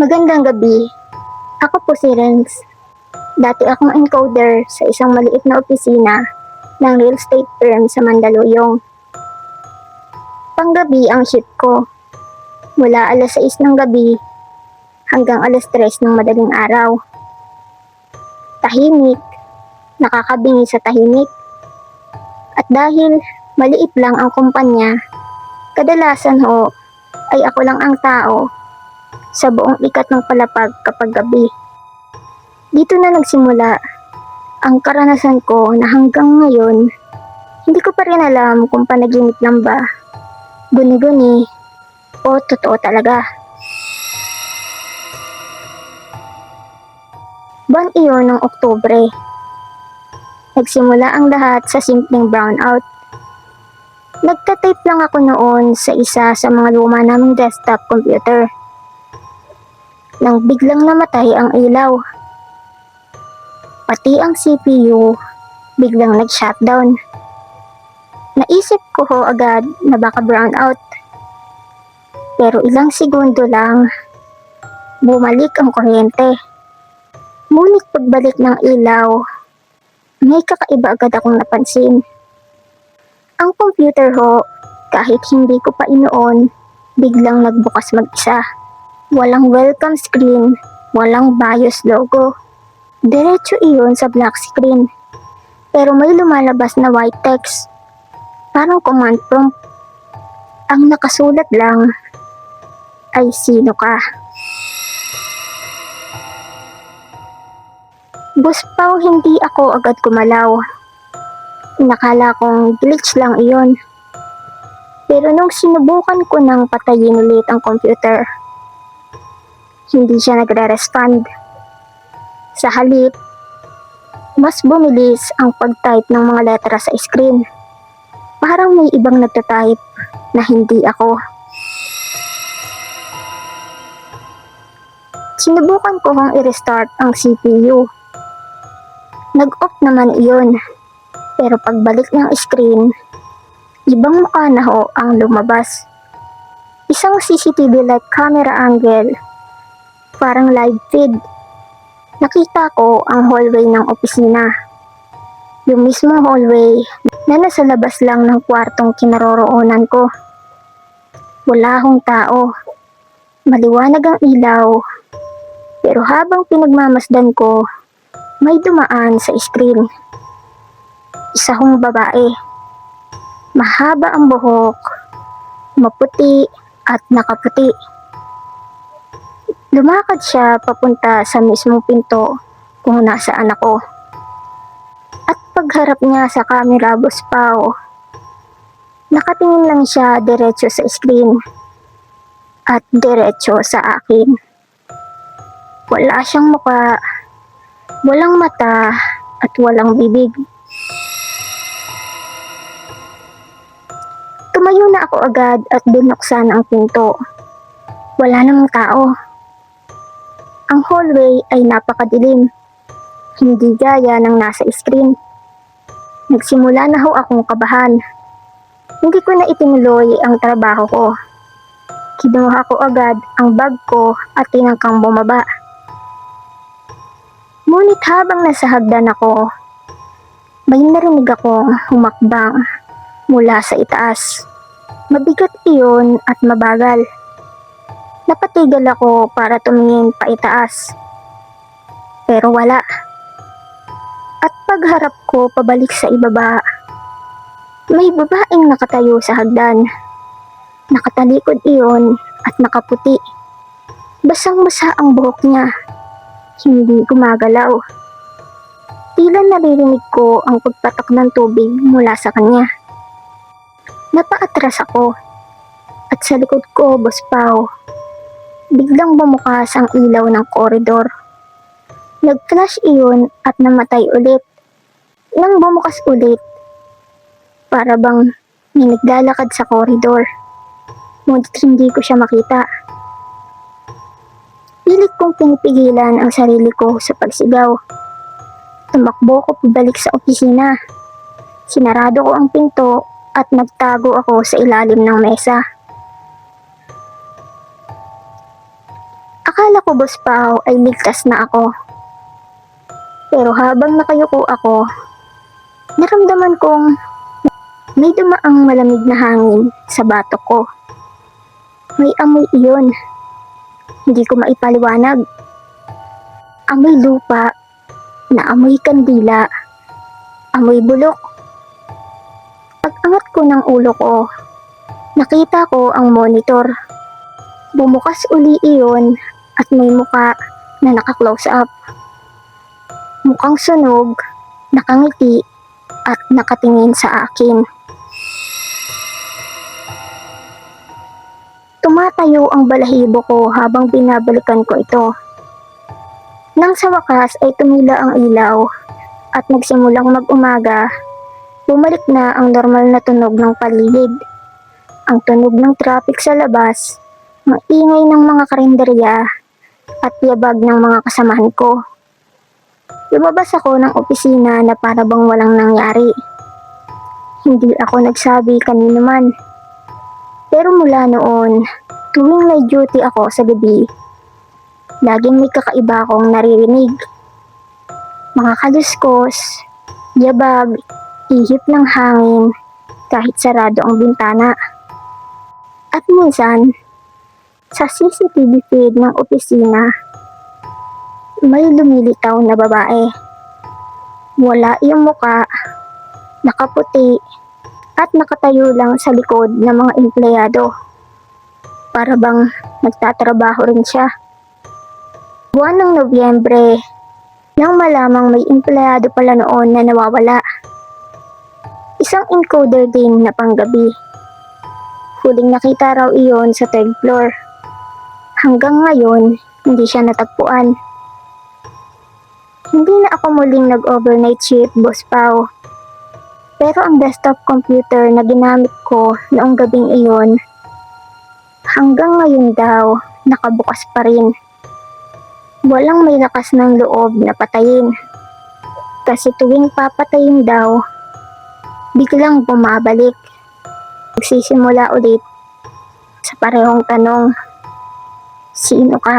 Magandang gabi. Ako po si Renz. Dati akong encoder sa isang maliit na opisina ng real estate firm sa Mandaluyong. Panggabi ang shift ko. Mula alas 6 ng gabi hanggang alas 3 ng madaling araw. Tahimik, nakakabingi sa tahimik. At dahil maliit lang ang kumpanya, kadalasan ho ay ako lang ang tao sa buong ikat ng palapag kapag gabi. Dito na nagsimula ang karanasan ko na hanggang ngayon, hindi ko pa rin alam kung panaginip lang ba, guni-guni, o totoo talaga. Buwan iyon ng Oktubre. Nagsimula ang lahat sa simpleng brownout. Nagtatype lang ako noon sa isa sa mga luma naming desktop computer nang biglang namatay ang ilaw. Pati ang CPU biglang nag-shutdown. Naisip ko ho agad na baka brownout. Pero ilang segundo lang, bumalik ang kuryente. Ngunit pagbalik ng ilaw, may kakaiba agad akong napansin. Ang computer ho, kahit hindi ko pa inoon, biglang nagbukas mag-isa. Walang welcome screen, walang BIOS logo. Diretso iyon sa black screen. Pero may lumalabas na white text. Parang command prompt. Ang nakasulat lang ay sino ka. Pao, hindi ako agad kumalaw. Nakala kong glitch lang iyon. Pero nung sinubukan ko nang patayin ulit ang computer, hindi siya nagre-respond. Sa halip, mas bumilis ang pag-type ng mga letra sa screen. Parang may ibang nagtatype na hindi ako. Sinubukan ko kong i-restart ang CPU. Nag-off naman iyon. Pero pagbalik ng screen, ibang mukha na ho ang lumabas. Isang CCTV-like camera angle parang live feed. Nakita ko ang hallway ng opisina. Yung mismo hallway na nasa labas lang ng kwartong kinaroroonan ko. Wala akong tao. Maliwanag ang ilaw. Pero habang pinagmamasdan ko, may dumaan sa screen. Isa hong babae. Mahaba ang buhok, maputi at nakaputi. Lumakad siya papunta sa mismong pinto kung nasaan ako. At pagharap niya sa camera buspaw, nakatingin lang siya diretso sa screen at diretso sa akin. Wala siyang muka, walang mata at walang bibig. Tumayo na ako agad at binuksan ang pinto. Wala namang tao. Ang hallway ay napakadilim. Hindi gaya ng nasa screen. Nagsimula na ho akong kabahan. Hindi ko na itinuloy ang trabaho ko. Kinuha ko agad ang bag ko at tinangkang bumaba. Ngunit habang nasa hagdan ako, may narinig akong humakbang mula sa itaas. Mabigat iyon at mabagal. Napatigil ako para tumingin pa itaas. Pero wala. At pagharap ko pabalik sa ibaba, may babaeng nakatayo sa hagdan. Nakatalikod iyon at nakaputi. Basang-basa ang buhok niya. Hindi gumagalaw. Tila naririnig ko ang pagpatak ng tubig mula sa kanya. Napaatras ako at sa likod ko, Boss Pao, biglang bumukas ang ilaw ng koridor. Nag-flash iyon at namatay ulit. Nang bumukas ulit, para bang may naglalakad sa koridor. Ngunit hindi ko siya makita. Pilit kong pinipigilan ang sarili ko sa pagsigaw. Tumakbo ko pabalik sa opisina. Sinarado ko ang pinto at nagtago ako sa ilalim ng mesa. Akala ko boss Pao ay ligtas na ako. Pero habang nakayuko ako, naramdaman kong may dumaang malamig na hangin sa batok ko. May amoy iyon. Hindi ko maipaliwanag. Amoy lupa na amoy kandila. Amoy bulok. Pag-angat ko ng ulo ko, nakita ko ang monitor. Bumukas uli iyon at may muka na naka-close up. Mukhang sunog, nakangiti at nakatingin sa akin. Tumatayo ang balahibo ko habang binabalikan ko ito. Nang sa wakas ay tumila ang ilaw at nagsimulang mag-umaga, bumalik na ang normal na tunog ng paligid. Ang tunog ng traffic sa labas, ang ingay ng mga karinderya, at yabag ng mga kasamahan ko. Lumabas ako ng opisina na para bang walang nangyari. Hindi ako nagsabi kanino man. Pero mula noon, tuwing may duty ako sa gabi, laging may kakaiba akong naririnig. Mga kaluskos, yabag, ihip ng hangin, kahit sarado ang bintana. At minsan, sa CCTV feed ng opisina, may lumilitaw na babae. Wala iyong muka, nakaputi, at nakatayo lang sa likod ng mga empleyado. Para bang nagtatrabaho rin siya. Buwan ng Nobyembre, nang malamang may empleyado pala noon na nawawala. Isang encoder din na panggabi. Huling nakita raw iyon sa third floor. Hanggang ngayon, hindi siya natagpuan. Hindi na ako muling nag-overnight shift, Boss Pao. Pero ang desktop computer na ginamit ko noong gabing iyon, hanggang ngayon daw, nakabukas pa rin. Walang may lakas ng loob na patayin. Kasi tuwing papatayin daw, biglang bumabalik. Magsisimula ulit sa parehong tanong, sino ka?